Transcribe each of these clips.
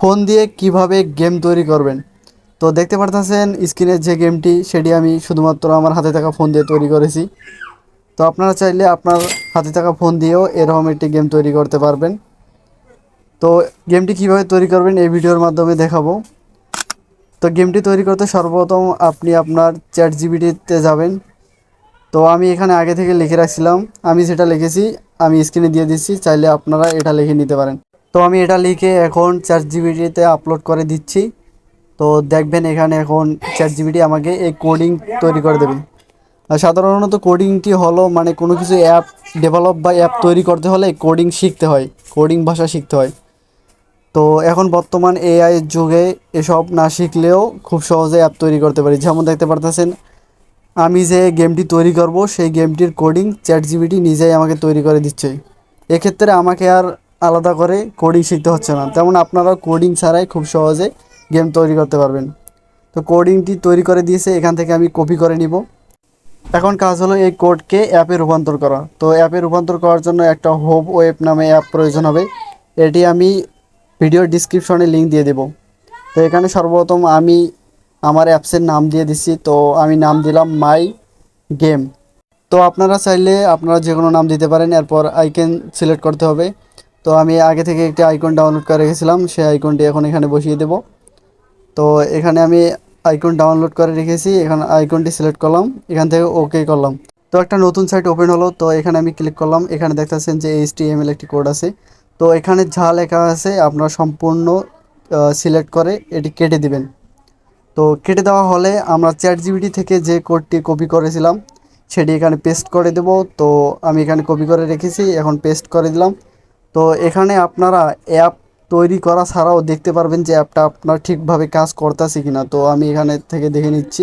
Phone দিয়ে কীভাবে game তৈরি করবেন? তো দেখতে পারতেছেন স্ক্রিনের যে গেমটি, সেটি আমি শুধুমাত্র আমার হাতে থাকা ফোন দিয়ে তৈরি করেছি। তো আপনারা চাইলে আপনার হাতে থাকা ফোন দিয়েও এরকম একটি গেম তৈরি করতে পারবেন। তো গেমটি কীভাবে তৈরি করবেন এই ভিডিওর মাধ্যমে দেখাবো। তো গেমটি তৈরি করতে সর্বপ্রথম আপনি আপনার চ্যাট জিবিটিতে যাবেন। তো আমি এখানে আগে থেকে লিখে রাখছিলাম। আমি যেটা লিখেছি, আমি স্ক্রিনে দিয়ে দিচ্ছি, চাইলে আপনারা এটা লিখে নিতে পারেন। তো আমি এটা লিখে এখন চ্যাট জিবিটিতে আপলোড করে দিচ্ছি। তো দেখবেন এখানে এখন চ্যাট জিবিটি আমাকে এই কোডিং তৈরি করে দেবে। আর সাধারণত কোডিংটি হলো মানে কোনো কিছু অ্যাপ ডেভেলপ বা অ্যাপ তৈরি করতে হলে কোডিং শিখতে হয় কোডিং ভাষা শিখতে হয়। তো এখন বর্তমান এআই যুগে এসব না শিখলেও খুব সহজে অ্যাপ তৈরি করতে পারি। যেমন দেখতে পারতেছেন, আমি যে গেমটি তৈরি করব, সেই গেমটির কোডিং চ্যাট জিবিটি নিজেই আমাকে তৈরি করে দিচ্ছে। এক্ষেত্রে আমাকে আর আলাদা করে কোডিং শিখতে হচ্ছে না। তেমন আপনারা কোডিং ছাড়াই খুব সহজে গেম তৈরি করতে পারবেন। তো কোডিংটি তৈরি করে দিয়েছে, এখান থেকে আমি কপি করে নিব। এখন কাজ হলো এই কোডকে অ্যাপে রূপান্তর করা। তো অ্যাপে রূপান্তর করার জন্য একটা হোপ ওয়েব নামে অ্যাপ প্রয়োজন হবে। এটি আমি ভিডিওর ডিসক্রিপশনে লিঙ্ক দিয়ে দেব। তো এখানে সর্বপ্রথম আমি আমার অ্যাপসের নাম দিয়ে দিচ্ছি। তো আমি নাম দিলাম মাই গেম তো আপনারা চাইলে আপনারা যে কোনো নাম দিতে পারেন। এরপর আইকন সিলেক্ট করতে হবে। তো আমি আগে থেকে একটি আইকন ডাউনলোড করে রেখেছিলাম, সেই আইকনটি এখন এখানে বসিয়ে দেব। তো এখানে আমি আইকন ডাউনলোড করে রেখেছি, এখানে আইকনটি সিলেক্ট করলাম, এখান থেকে ওকে করলাম। তো একটা নতুন সাইট ওপেন হলো, তো এখানে আমি ক্লিক করলাম, এখানে দেখতেছেন যে এইচ টি একটি কোড আছে। তো এখানে যা লেখা আছে, আপনারা সম্পূর্ণ সিলেক্ট করে এটি কেটে দিবেন। তো কেটে দেওয়া হলে আমরা চ্যাট জিবিটি থেকে যে কোডটি কপি করেছিলাম, সেটি এখানে পেস্ট করে দেব। তো আমি এখানে কপি করে রেখেছি, এখন পেস্ট করে দিলাম। তো এখানে আপনারা অ্যাপ তৈরি করা ছাড়াও দেখতে পারবেন যে অ্যাপটা আপনার ঠিকভাবে কাজ করতেছে কিনা। তো আমি এখানে থেকে দেখে নিচ্ছি।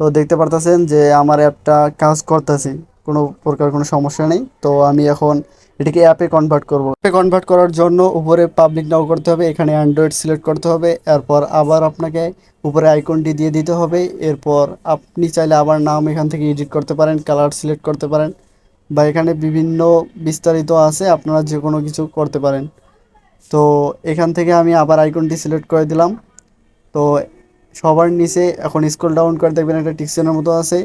তো দেখতে পারতেছেন যে আমার অ্যাপটা কাজ করতেছে। কোনো প্রকার কোনো সমস্যা নেই। তো আমি এখন এটিকে অ্যাপে কনভার্ট করব। অ্যাপে কনভার্ট করার জন্য উপরে পাবলিক নাও করতে হবে। এখানে অ্যান্ড্রয়েড সিলেক্ট করতে হবে। এরপর আবার আপনাকে উপরে আইকনটি দিয়ে দিতে হবে। এরপর আপনি চাইলে আবার নাম এখান থেকে এডিট করতে পারেন কালার সিলেক্ট করতে পারেন। বা এখানে বিভিন্ন বিস্তারিত আছে, আপনারা যে কোনো কিছু করতে পারেন। তো এখান থেকে আমি আবার আইকনটি সিলেক্ট করে দিলাম। তো সবার নিচে এখন স্ক্রল ডাউন করে দেখবেন একটা টিকশনের মতো আছে।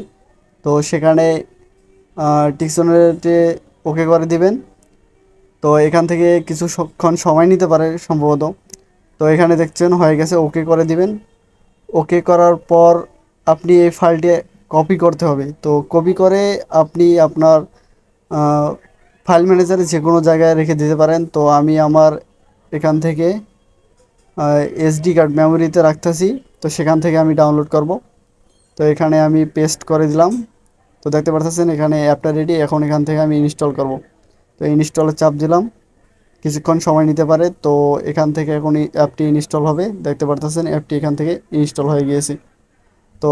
তো সেখানে টিকশনেতে ওকে করে দিবেন। তো এখান থেকে কিছুক্ষণ সময় নিতে পারে সম্ভবত। তো এখানে দেখছেন হয়ে গেছে ওকে করে দিবেন। ওকে করার পর আপনি এই ফাইলটি কপি করতে হবে। তো কপি করে আপনি আপনার ফাইল ম্যানেজারে যে কোনো জায়গায় রেখে দিতে পারেন, তো আমি আমার এখান থেকে এসডি কার্ড মেমোরিতে রাখতেছি, তো সেখান থেকে আমি ডাউনলোড করব। তো এখানে আমি পেস্ট করে দিলাম। তো দেখতে পাচ্ছেন এখানে অ্যাপটা রেডি এখন এখান থেকে আমি ইনস্টল করব। তো ইনস্টলের চাপ দিলাম। কিছুক্ষণ সময় নিতে পারে, তো এখান থেকে এখন অ্যাপটি ইনস্টল হবে। দেখতে পারতেছেন অ্যাপটি এখান থেকে ইনস্টল হয়ে গিয়েছে। তো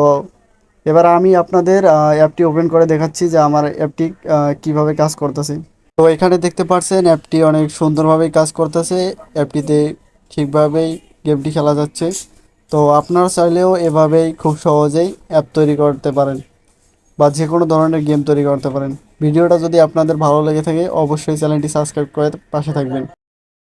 এবার আমি আপনাদের অ্যাপটি ওপেন করে দেখাচ্ছি যে আমার অ্যাপটি কীভাবে কাজ করতেছে। তো এখানে দেখতে পাচ্ছেন অ্যাপটি অনেক সুন্দরভাবেই কাজ করতেছে। অ্যাপটিতে ঠিকভাবেই গেমটি খেলা যাচ্ছে। তো আপনারা চাইলেও এভাবেই খুব সহজেই অ্যাপ তৈরি করতে পারেন বা যে কোনো ধরনের গেম তৈরি করতে পারেন। ভিডিওটা যদি আপনাদের ভালো লেগে থাকে, অবশ্যই চ্যানেলটি সাবস্ক্রাইব করে পাশে থাকবেন।